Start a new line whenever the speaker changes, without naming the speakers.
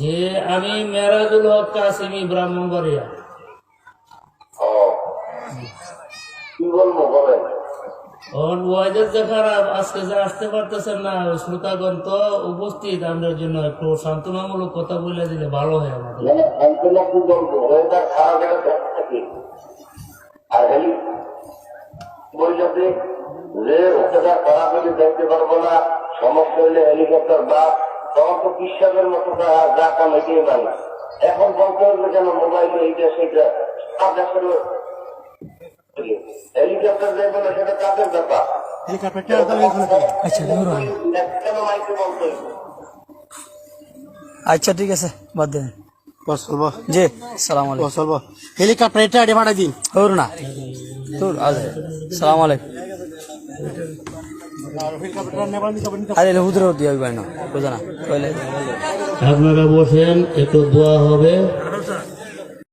যে আমি মেরাজুল হক কাসিমি ব্রাহ্মণবাড়িয়া
কি বলব বলেন?
ওর ওয়েদার আজকে যে আসতে পারতেছেন না শ্রোতাগণ তো উপস্থিত আমাদের জন্য একটু সান্ত্বনামূলক কথা বলে দিলে ভালো হয় আমাদের।
মানে যে ওটা খারাপ হলে দেখতে পারব না সমস্যা হলে হেলিকপ্টার বা তখন তো কৃষকের মতো যা কাম এটাই মানে এখন বলতে হবে কেন মোবাইলে এইটা সেইটা। আপনার হেলিকপ্টার দেখবে না সেটা কাজের ব্যাপার?
আচ্ছা
কেন মাইকে বলতে
আচ্ছা ঠিক আছে বাদ দেন।
বস চলবো
জি সালাম আলাইকুম।
বস চলবো হেলিকপ্টার এটা দিন
না। তোর আজ। সালাম আলাইকুম।
আপনারা বসেন একটু দোয়া হবে।